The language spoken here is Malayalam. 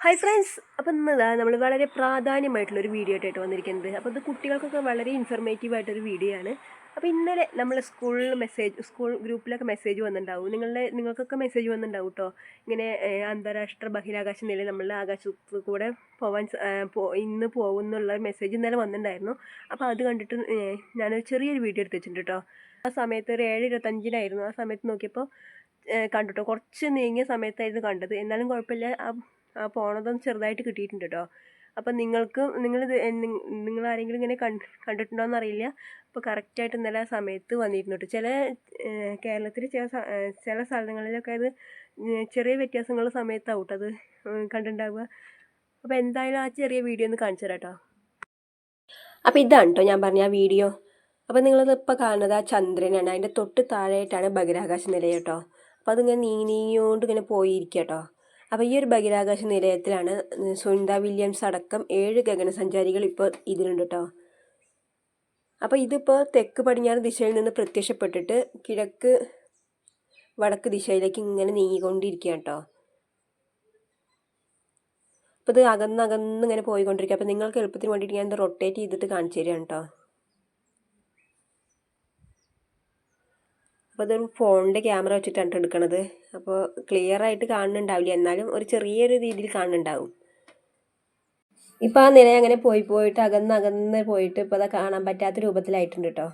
ഹായ് ഫ്രണ്ട്സ് അപ്പം ഇന്നതാ നമ്മൾ വളരെ പ്രാധാന്യമായിട്ടുള്ളൊരു വീഡിയോ ആയിട്ട് വന്നിരിക്കുന്നത്. അപ്പോൾ ഇത് കുട്ടികൾക്കൊക്കെ വളരെ ഇൻഫർമേറ്റീവ് ആയിട്ടൊരു വീഡിയോ ആണ്. അപ്പോൾ ഇന്നലെ നമ്മൾ സ്കൂളിൽ മെസ്സേജ് സ്കൂൾ ഗ്രൂപ്പിലൊക്കെ മെസ്സേജ് വന്നിട്ടുണ്ടാവും. നിങ്ങളുടെ നിങ്ങൾക്കൊക്കെ മെസ്സേജ് വന്നിട്ടുണ്ടാവും കേട്ടോ ഇങ്ങനെ അന്താരാഷ്ട്ര ബഹിരാകാശ നിലയിൽ നമ്മൾ ആകാശത്ത് കൂടെ പോവാൻ ഇന്ന് പോകുന്നുള്ള മെസ്സേജ് ഇന്നലെ വന്നിട്ടുണ്ടായിരുന്നു. അപ്പോൾ അത് കണ്ടിട്ട് ഞാനൊരു ചെറിയൊരു വീഡിയോ എടുത്ത് വെച്ചിട്ടുണ്ട് കേട്ടോ ആ സമയത്ത് ഒരു ഏഴ് ഇരുപത്തഞ്ചിനായിരുന്നു. ആ സമയത്ത് നോക്കിയപ്പോൾ കണ്ടുട്ടോ കുറച്ച് നീങ്ങിയ സമയത്തായിരുന്നു കണ്ടത്. എന്നാലും കുഴപ്പമില്ല. പോണതും ചെറുതായിട്ട് കിട്ടിയിട്ടുണ്ട് കേട്ടോ അപ്പം നിങ്ങൾക്ക് നിങ്ങൾ നിങ്ങൾ ആരെങ്കിലും ഇങ്ങനെ കണ്ടിട്ടുണ്ടോ അറിയില്ല അപ്പോൾ കറക്റ്റായിട്ട് ഇന്നലെ ആ സമയത്ത് വന്നിരുന്നു ചില കേരളത്തിൽ ചില ചില സ്ഥലങ്ങളിലൊക്കെ അത് ചെറിയ വ്യത്യാസങ്ങൾ സമയത്താവും അത് കണ്ടിട്ടുണ്ടാവുക അപ്പോൾ എന്തായാലും ആ ചെറിയ വീഡിയോ ഒന്ന് കാണിച്ചു തരാം കേട്ടോ അപ്പോൾ ഇതാണ് കേട്ടോ ഞാൻ പറഞ്ഞ ആ വീഡിയോ. അപ്പോൾ നിങ്ങളത് ഇപ്പോൾ കാണുന്നത് ആ ചന്ദ്രനാണ്. അതിന്റെ തൊട്ട് താഴെയായിട്ടാണ് ബഹിരാകാശ നിലയം കേട്ടോ അപ്പോൾ അതിങ്ങനെ നീങ്ങി നീങ്ങിയോണ്ട് ഇങ്ങനെ പോയിരിക്കുക കേട്ടോ അപ്പോൾ ഈ ഒരു ബഹിരാകാശ നിലയത്തിലാണ് സുനിത വില്യംസ് അടക്കം ഏഴ് ഗഗനസഞ്ചാരികൾ ഇപ്പോൾ ഇതിലുണ്ട് കേട്ടോ അപ്പോൾ ഇതിപ്പോൾ തെക്ക് പടിഞ്ഞാറ് ദിശയിൽ നിന്ന് പ്രത്യക്ഷപ്പെട്ടിട്ട് കിഴക്ക് വടക്ക് ദിശയിലേക്ക് ഇങ്ങനെ നീങ്ങിക്കൊണ്ടിരിക്കുക കേട്ടോ അപ്പോൾ ഇത് അകന്നകന്ന് ഇങ്ങനെ പോയിക്കൊണ്ടിരിക്കുക. അപ്പോൾ നിങ്ങൾക്ക് എളുപ്പത്തിന് വേണ്ടിയിട്ട് ഞാൻ ഇത് റൊട്ടേറ്റ് ചെയ്തിട്ട് കാണിച്ചു തരാം കേട്ടോ അപ്പോൾ അതൊരു ഫോണിന്റെ ക്യാമറ വെച്ചിട്ടാണ് ട്ടോ എടുക്കണത്. അപ്പോൾ ക്ലിയർ ആയിട്ട് കാണുന്നുണ്ടാവില്ല. എന്നാലും ഒരു ചെറിയൊരു രീതിയിൽ കാണുന്നുണ്ടാവും. ഇപ്പോൾ ആ നില അങ്ങനെ പോയി പോയിട്ട് അകന്ന് അകന്ന് പോയിട്ട് ഇപ്പോൾ അത് കാണാൻ പറ്റാത്ത രൂപത്തിലായിട്ടുണ്ട് കേട്ടോ